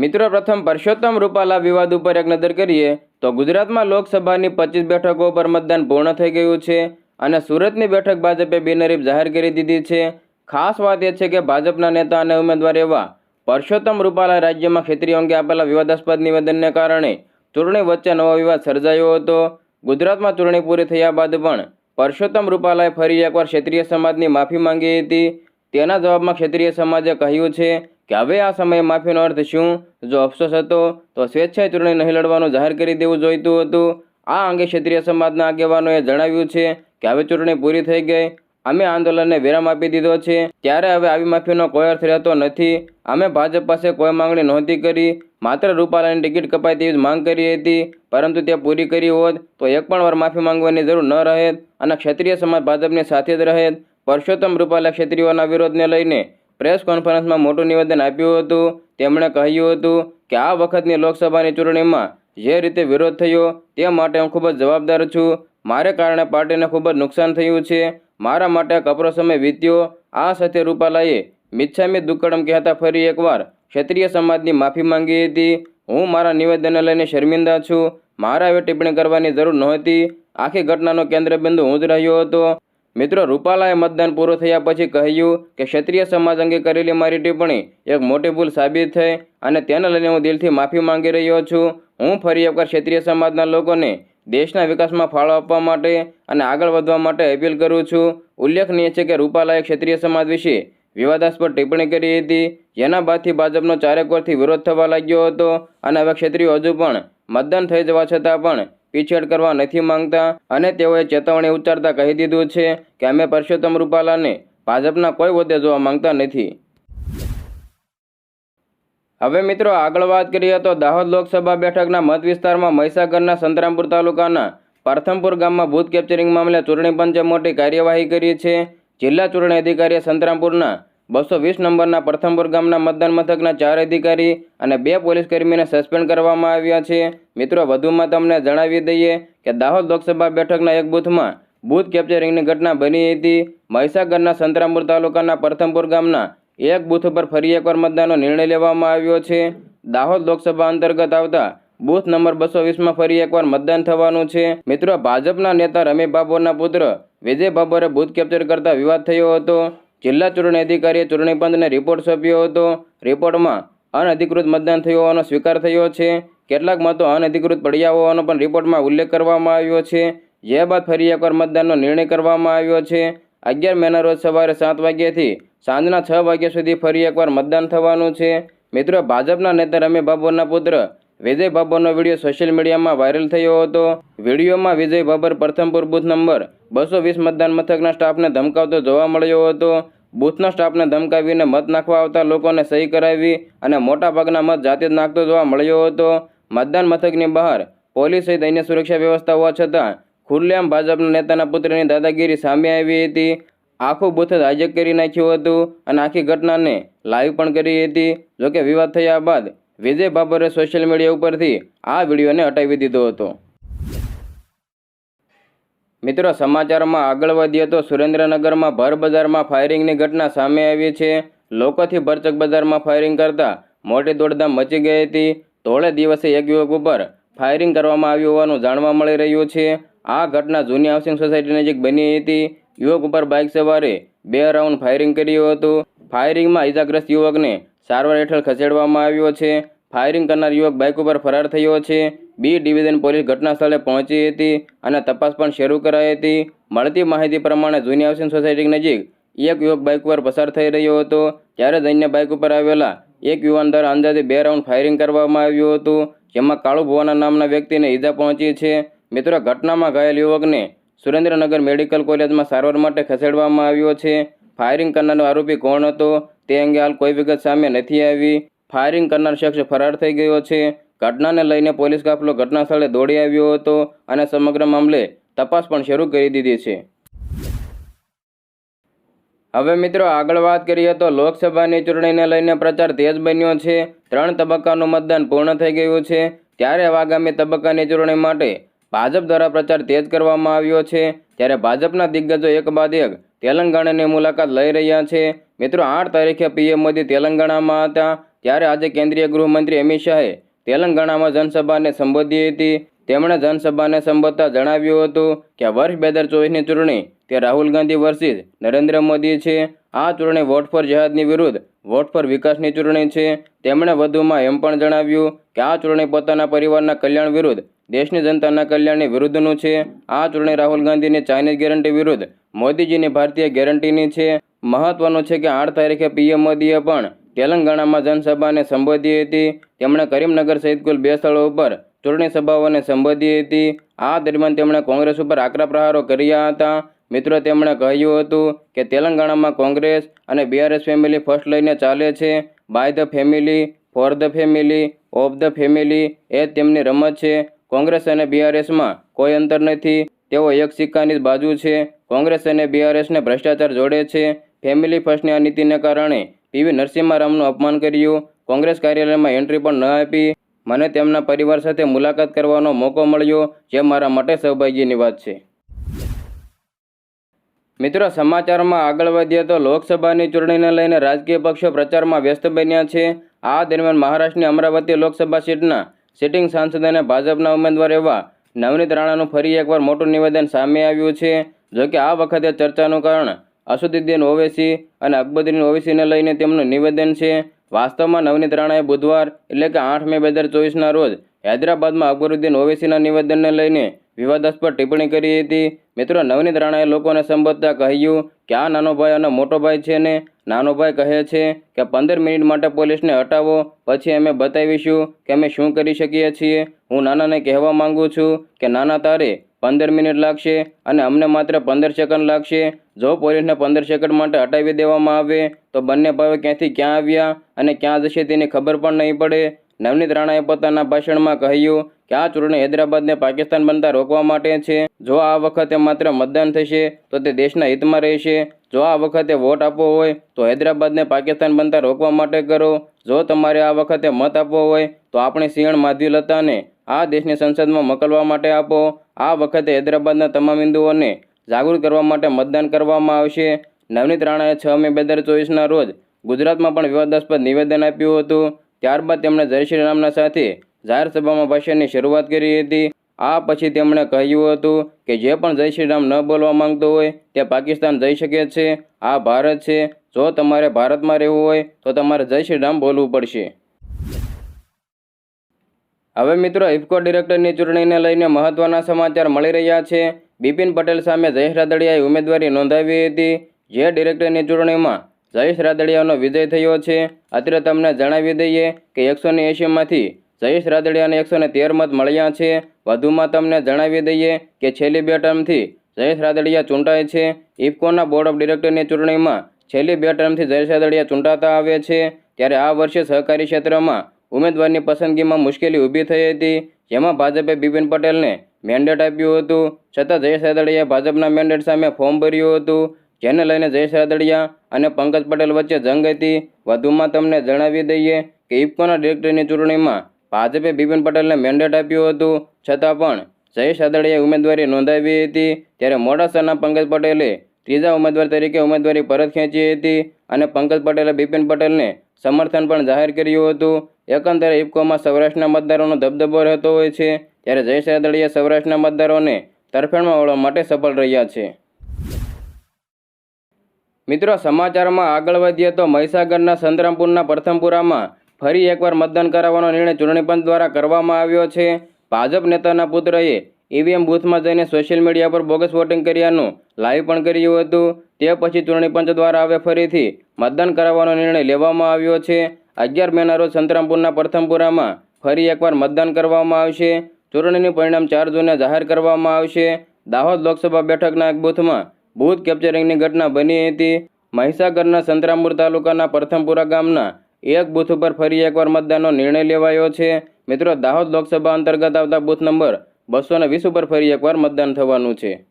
મિત્રો, પ્રથમ પરસોત્તમ રૂપાલા વિવાદ ઉપર એક નજર કરીએ તો ગુજરાતમાં લોકસભાની પચીસ બેઠકો પર મતદાન પૂર્ણ થઈ ગયું છે અને સુરતની બેઠક ભાજપે બિનહરીફ જાહેર કરી દીધી છે. ખાસ વાત એ છે કે ભાજપના નેતા અને ઉમેદવાર એવા પરસોત્તમ રૂપાલા રાજ્યમાં ક્ષેત્રીય અંગે આપેલા વિવાદાસ્પદ નિવેદનને કારણે ચૂંટણી વચ્ચે નવો વિવાદ સર્જાયો હતો. ગુજરાતમાં ચૂંટણી પૂરી થયા બાદ પણ પરસોત્તમ રૂપાલાએ ફરી એકવાર ક્ષેત્રીય સમાજની માફી માંગી હતી. તેના જવાબમાં ક્ષેત્રીય સમાજે કહ્યું છે કે હવે આ સમયે માફીનો અર્થ શું? જો અફસોસ હતો, તો સ્વેચ્છાએ ચૂંટણી નહીં લડવાનું જાહેર કરી દેવું જોઈતું હતું. આ અંગે ક્ષેત્રીય સમાજના આગેવાનોએ જણાવ્યું છે કે હવે ચૂંટણી પૂરી થઈ ગઈ. અમે આંદોલનને વિરામ આપી દીધો છે. ત્યારે હવે આવી માફીનો કોઈ અર્થ રહેતો નથી. અમે ભાજપ પાસે કોઈ માંગણી નહોતી કરી. માત્ર રૂપાલાની ટિકિટ કપાય તેવી જ માંગ કરી હતી. પરંતુ તે પૂરી કરી હોત, તો એક પણ વાર માફી માંગવાની જરૂર ન રહેત અને ક્ષત્રિય સમાજ ભાજપની સાથે જ રહેત. પરસોત્તમ રૂપાલા ક્ષત્રિયોના વિરોધને લઈને પ્રેસ કોન્ફરન્સમાં મોટું નિવેદન આપ્યું હતું. તેમણે કહ્યું હતું કે આ વખતની લોકસભાની ચૂંટણીમાં જે રીતે વિરોધ થયો તે માટે હું ખૂબ જ જવાબદાર છું. મારે કારણે પાર્ટીને ખૂબ જ નુકસાન થયું છે. મારા માટે કપરો સમય વીત્યો. આ સાથે રૂપાલાએ મિચ્છામી દુક્કડમ કહેતા ફરી એકવાર ક્ષત્રિય સમાજની માફી માંગી હતી. હું મારા નિવેદનને લઈને શર્મિંદા છું. મારા હવે ટિપ્પણી કરવાની જરૂર નહોતી. આખી ઘટનાનો કેન્દ્રબિંદુ હું જ રહ્યો હતો. મિત્રો, રૂપાલાએ મતદાન પૂરું થયા પછી કહ્યું કે ક્ષત્રિય સમાજ અંગે કરેલી મારી ટિપ્પણી એક મોટી ભૂલ સાબિત થઈ અને તેને લઈને હું દિલથી માફી માંગી રહ્યો છું. હું ફરી એકવાર ક્ષત્રિય સમાજના લોકોને દેશના વિકાસમાં ફાળો આપવા માટે અને આગળ વધવા માટે અપીલ કરું છું. ઉલ્લેખનીય છે કે રૂપાલાએ ક્ષત્રિય સમાજ વિશે વિવાદાસ્પદ ટિપ્પણી કરી હતી. જેના બાદથી ભાજપનો ચારેક વર્ષથી વિરોધ થવા લાગ્યો હતો અને હવે ક્ષેત્રીઓ હજુ પણ મતદાન થઈ જવા છતાં પણ પીછેડ કરવા નથી માંગતા અને તેઓએ ચેતવણી ઉચ્ચારતા કહી દીધું છે કે અમે પરસોત્તમ રૂપાલાને ભાજપના કોઈ હોદ્દે જોવા માંગતા નથી. હવે મિત્રો આગળ વાત કરીએ તો દાહોદ લોકસભા બેઠકના મત વિસ્તારમાં મહીસાગરના સંતરામપુર તાલુકાના પ્રથમપુર ગામમાં બૂથ કેપ્ચરિંગ મામલે ચૂંટણી પંચે મોટી કાર્યવાહી કરી છે. જિલ્લા ચૂંટણી અધિકારીએ સંતરામપુરના બસો વીસ નંબરના પ્રથમપુર ગામના મતદાન મથકના ચાર અધિકારી અને બે પોલીસ કર્મીને સસ્પેન્ડ કરવામાં આવ્યા છે. મિત્રો, વધુમાં તમને જણાવી દઈએ કે દાહોદ લોકસભા બેઠકના એક બૂથમાં બૂથ કેપ્ચરિંગની ઘટના બની હતી. મહીસાગરના સંતરામપુર તાલુકાના પ્રથમપુર ગામના એક બૂથ ઉપર ફરી એકવાર મતદાનનો નિર્ણય લેવામાં આવ્યો છે. દાહોદ લોકસભા અંતર્ગત આવતા બૂથ નંબર બસો વીસમાં ફરી એકવાર મતદાન થવાનું છે. મિત્રો, ભાજપના નેતા રમી બાબોરના પુત્ર વિજય બાબરે બૂથ કેપ્ચર કરતા વિવાદ થયો હતો. જિલ્લા ચૂંટણી અધિકારીએ ચૂંટણી પંચને રિપોર્ટ સોંપ્યો હતો. રિપોર્ટમાં અનધિકૃત મતદાન થયું હોવાનો સ્વીકાર થયો છે. કેટલાક મતો અનઅધિકૃત પડ્યા હોવાનો પણ રિપોર્ટમાં ઉલ્લેખ કરવામાં આવ્યો છે. જે બાદ ફરી એકવાર મતદાનનો નિર્ણય કરવામાં આવ્યો છે. અગિયાર મેના રોજ સવારે સાત વાગ્યાથી સાંજના છ વાગ્યા સુધી ફરી એકવાર મતદાન થવાનું છે. મિત્રો, ભાજપના નેતા રમી બાબુના પુત્ર વિજય બાબરનો વીડિયો સોશિયલ મીડિયામાં વાયરલ થયો હતો. વિડીયોમાં વિજય બાબર પ્રથમપુર બૂથ નંબર બસો વીસ મતદાન મથકના સ્ટાફને ધમકાવતો જોવા મળ્યો હતો. બૂથના સ્ટાફને ધમકાવીને મત નાખવા આવતા લોકોને સહી કરાવી અને મોટાભાગના મત જાતે જ નાખતો જોવા મળ્યો હતો. મતદાન મથકની બહાર પોલીસ સહિત અન્ય સુરક્ષા વ્યવસ્થા હોવા છતાં ખુલ્લેઆમ ભાજપના નેતાના પુત્રની દાદાગીરી સામે આવી હતી. આખું બૂથ જ હાઈજેક કરી નાખ્યું હતું અને આખી ઘટનાને લાઈવ પણ કરી હતી. જોકે વિવાદ થયા બાદ વિજય બાબરે સોશિયલ મીડિયા ઉપરથી આ વિડીયોને હટાવી દીધો હતો. મિત્રો, સમાચારમાં આગળ વધીએ તો સુરેન્દ્રનગરમાં ભર બજારમાં ફાયરિંગની ઘટના સામે આવી છે. લોકોથી ભરચક બજારમાં ફાયરિંગ કરતા મોટી દોડધામ મચી ગઈ હતી. ધોળે દિવસે એક યુવક ઉપર ફાયરિંગ કરવામાં આવ્યું હોવાનું જાણવા મળી રહ્યું છે. આ ઘટના જૂની હાઉસિંગ સોસાયટી નજીક બની હતી. યુવક ઉપર બાઇક સવારે બે રાઉન્ડ ફાયરિંગ કર્યું હતું. ફાયરિંગમાં ઇજાગ્રસ્ત યુવકને સારવાર હેઠળ ખસેડવામાં આવ્યો છે. ફાયરિંગ કરનાર યુવક બાઇક ઉપર ફરાર થયો છે. બી ડિવિઝન પોલીસ ઘટના સ્થળે પહોંચી હતી અને તપાસ પણ શરૂ કરાઈ હતી. મળતી માહિતી પ્રમાણે જૂની હાઉસિંગ સોસાયટી નજીક એક યુવક બાઇક ઉપર પસાર થઈ રહ્યો હતો. ત્યારે જ અન્ય બાઇક ઉપર આવેલા એક યુવાન દ્વારા અંદાજે બે રાઉન્ડ ફાયરિંગ કરવામાં આવ્યું હતું, જેમાં કાળુ ભુવાના નામના વ્યક્તિને ઈજા પહોંચી છે. મિત્રો, ઘટનામાં ઘાયલ યુવકને સુરેન્દ્રનગર મેડિકલ કોલેજમાં સારવાર માટે ખસેડવામાં આવ્યો છે. ફાયરિંગ કરનારો આરોપી કોણ હતો? તે અંગે હાલ કોઈ વિગત સામે નથી આવી. ફાયરિંગ કરનાર શખ્સ ફરાર થઈ ગયો છે. ઘટનાને લઈને પોલીસ કાફલો ઘટના સ્થળે દોડી આવ્યો હતો અને સમગ્ર મામલે તપાસ પણ શરૂ કરી દીધી છે. હવે મિત્રો આગળ વાત કરીએ તો લોકસભાની ચૂંટણીને લઈને પ્રચાર તેજ બન્યો છે. ત્રણ તબક્કાનું મતદાન પૂર્ણ થઈ ગયું છે. ત્યારે આગામી તબક્કાની ચૂંટણી માટે ભાજપ દ્વારા પ્રચાર તેજ કરવામાં આવ્યો છે. ત્યારે ભાજપના દિગ્ગજો એક બાદ એક તેલંગાણાની મુલાકાત લઈ રહ્યા છે. મિત્રો, આઠ તારીખે પીએમ મોદી તેલંગાણામાં હતા. ત્યારે આજે કેન્દ્રીય ગૃહમંત્રી અમિત શાહે તેલંગાણામાં જનસભાને સંબોધી હતી. તેમણે જનસભાને સંબોધતા જણાવ્યું હતું કે વર્ષ બે હજાર ચોવીસની ચૂંટણી, તે રાહુલ ગાંધી વર્સિસ નરેન્દ્ર મોદી છે. આ ચૂંટણી વોટ ફોર જહાદની વિરુદ્ધ વોટ ફોર વિકાસની ચૂંટણી છે. તેમણે વધુમાં એમ પણ જણાવ્યું કે આ ચૂંટણી પોતાના પરિવારના કલ્યાણ વિરુદ્ધ, દેશની જનતાના કલ્યાણની વિરુદ્ધનું છે. આ ચૂંટણી રાહુલ ગાંધીની ચાઇનીઝ ગેરંટી વિરુદ્ધ, મોદીજીની ભારતીય ગેરંટીની છે. મહત્વનું છે કે આઠ તારીખે પીએમ મોદીએ પણ તેલંગાણામાં જનસભાને સંબોધી હતી. તેમણે કરીમનગર સહિત કુલ બે સ્થળો ઉપર ચૂંટણી સભાઓને સંબોધી હતી. આ દરમિયાન તેમણે કોંગ્રેસ ઉપર આકરા પ્રહારો કર્યા હતા. મિત્રો તેમણે કહ્યું હતું કે તેલંગાણામાં કોંગ્રેસ અને બીઆરએસ ફેમિલી ફર્સ્ટ લઈને ચાલે છે. By the family for the family of the family એ તેમની રમત છે. કોંગ્રેસ અને બીઆરએસમાં કોઈ અંતર નથી. તેઓ એક સિક્કાની જ બાજુ છે. કોંગ્રેસ અને બીઆરએસને ભ્રષ્ટાચાર જોડે છે. ફેમિલી ફર્સ્ટની આ નીતિને કારણે પીવી નરસિંહારામનું અપમાન કર્યું. કોંગ્રેસ કાર્યાલયમાં એન્ટ્રી પણ ન આપી. મને તેમના પરિવાર સાથે મુલાકાત કરવાનો મોકો મળ્યો, જે મારા માટે સૌભાગ્યની વાત છે. મિત્રો, સમાચારમાં આગળ વધીએ તો લોકસભાની ચૂંટણીને લઈને રાજકીય પક્ષો પ્રચારમાં વ્યસ્ત બન્યા છે. આ દરમિયાન મહારાષ્ટ્રની અમરાવતી લોકસભા સીટના સિટિંગ સાંસદ અને ભાજપના ઉમેદવાર એવા નવનીત રાણાનું ફરી એકવાર મોટું નિવેદન સામે આવ્યું છે. જોકે આ વખતે ચર્ચાનું કારણ અસુદ્દીન ઓવેસી અને અકબરુદ્દીન ઓવેસીને લઈને તેમનું નિવેદન છે. વાસ્તવમાં નવનીત રાણાએ બુધવાર એટલે કે આઠ મે બે હજાર ચોવીસના રોજ હૈદરાબાદમાં અકબરુદ્દીન ઓવેસીના નિવેદનને લઈને વિવાદાસ્પદ ટિપ્પણી કરી હતી. મિત્રો, નવનીત રાણાએ લોકોને સંબોધતા કહ્યું કે આ નાનો ભાઈ અને મોટો ભાઈ છે ને નાનો ભાઈ કહે છે કે પંદર મિનિટ માટે પોલીસને હટાવો, પછી અમે બતાવીશું કે અમે શું કરી શકીએ છીએ. હું નાનાને કહેવા માંગુ છું કે, નાના તારે, પંદર મિનિટ લાગશે અને અમને માત્ર પંદર સેકન્ડ લાગશે. જો પોલીસને પંદર સેકન્ડ માટે હટાવી દેવામાં આવે, તો બંને ભાઈઓ ક્યાંથી ક્યાં આવ્યા અને ક્યાં જશે તેની ખબર પણ નહીં પડે. નવનીત રાણાએ પોતાના ભાષણમાં કહ્યું કે આ ચૂંટણી હૈદરાબાદને પાકિસ્તાન બનતા રોકવા માટે છે? જો આ વખતે માત્ર મતદાન થશે, તો તે દેશના હિતમાં રહેશે. જો આ વખતે વોટ આપવો હોય, તો હૈદરાબાદને પાકિસ્તાન બનતા રોકવા માટે કરો. જો તમારે આ વખતે મત આપવો હોય, તો આપણી સિંહણ માધવી લતાને આ દેશની સંસદમાં મોકલવા માટે આપો. આ વખતે હૈદરાબાદના તમામ હિન્દુઓને જાગૃત કરવા માટે મતદાન કરવામાં આવશે. નવનીત રાણાએ છ મે બે હજાર ચોવીસના રોજ ગુજરાતમાં પણ વિવાદાસ્પદ નિવેદન આપ્યું હતું. ત્યારબાદ તેમણે જય શ્રી રામના સાથે જાહેર સભામાં ભાષણની શરૂઆત કરી હતી. આ પછી તેમણે કહ્યું હતું કે જે પણ જય શ્રી ન બોલવા માંગતો હોય તે પાકિસ્તાન જઈ શકે છે. આ ભારત છે. જો તમારે ભારતમાં રહેવું હોય તો તમારે જય શ્રી બોલવું પડશે. હવે મિત્રો ઇફકો ડિરેક્ટરની ચૂંટણીને લઈને મહત્વના સમાચાર મળી રહ્યા છે. બિપિન પટેલ સામે જયેશ રાદડિયાએ ઉમેદવારી નોંધાવી હતી. જે ડિરેક્ટરની ચૂંટણીમાં જયેશ રાદડિયાનો વિજય થયો છે. અત્રે તમને જણાવી દઈએ કે એકસો ને એંશીમાંથી જયેશ રાદડિયાને એકસો તેર મત મળ્યા છે. વધુમાં તમને જણાવી દઈએ કે છેલ્લી બે ટર્મથી જયેશ રાદડિયા ચૂંટાય છે. ઇફકોના બોર્ડ ઓફ ડિરેક્ટરની ચૂંટણીમાં છેલ્લી બે ટર્મથી જયેશ રાદડિયા ચૂંટાતા આવે છે. ત્યારે આ વર્ષે સહકારી ક્ષેત્રમાં ઉમેદવારની પસંદગીમાં મુશ્કેલી ઊભી થઈ હતી. જેમાં ભાજપે બિપિન પટેલને મેન્ડેટ આપ્યું હતું. છતાં જયેશ રાદડિયાએ ભાજપના મેન્ડેટ સામે ફોર્મ ભર્યું હતું. જેને લઈને જયેશ રાદડિયા અને પંકજ પટેલ વચ્ચે જંગ હતી. વધુમાં તમને જણાવી દઈએ કે ઇફકોના ડિરેક્ટરની ચૂંટણીમાં ભાજપે બિપિન પટેલને મેન્ડેટ આપ્યું હતું. છતાં પણ જયેશ રાદડિયાએ ઉમેદવારી નોંધાવી હતી. ત્યારે મોડાસાના પંકજ પટેલે ત્રીજા ઉમેદવાર તરીકે ઉમેદવારી પરત ખેંચી હતી અને પંકજ પટેલે બિપિન પટેલને સમર્થન પણ જાહેર કર્યું હતું. એકંદરે ઇફકોમાં સૌરાષ્ટ્રના મતદારોનો દબદબો રહેતો હોય છે. ત્યારે જયેશ રાદડિયા સૌરાષ્ટ્રના મતદારોને તરફેણમાં વળવા માટે સફળ રહ્યા છે. મિત્રો, સમાચારમાં આગળ વધીએ તો મહીસાગરના સંતરામપુરના પ્રથમપુરામાં ફરી એકવાર મતદાન કરાવવાનો નિર્ણય ચૂંટણી પંચ દ્વારા કરવામાં આવ્યો છે. ભાજપ નેતાના પુત્રએ ઈવીએમ બૂથમાં જઈને સોશિયલ મીડિયા પર બોગસ વોટિંગ કર્યાનું લાઈવ પણ કર્યું હતું. તે પછી ચૂંટણી પંચ દ્વારા હવે ફરીથી મતદાન કરાવવાનો નિર્ણય લેવામાં આવ્યો છે. અગિયાર મેના રોજ સંતરામપુરના પ્રથમપુરામાં ફરી એકવાર મતદાન કરવામાં આવશે. ચૂંટણીનું પરિણામ ચાર જૂને જાહેર કરવામાં આવશે. દાહોદ લોકસભા બેઠકના એક બૂથમાં બૂથ કેપ્ચરિંગની ઘટના બની હતી. મહીસાગરના સંતરામપુર તાલુકાના પ્રથમપુરા ગામના એક બૂથ ઉપર ફરી એકવાર મતદાનનો નિર્ણય લેવાયો છે. મિત્રો, દાહોદ લોકસભા અંતર્ગત આવતા બૂથ નંબર બસો વીસ ઉપર ફરી એકવાર મતદાન થવાનું છે.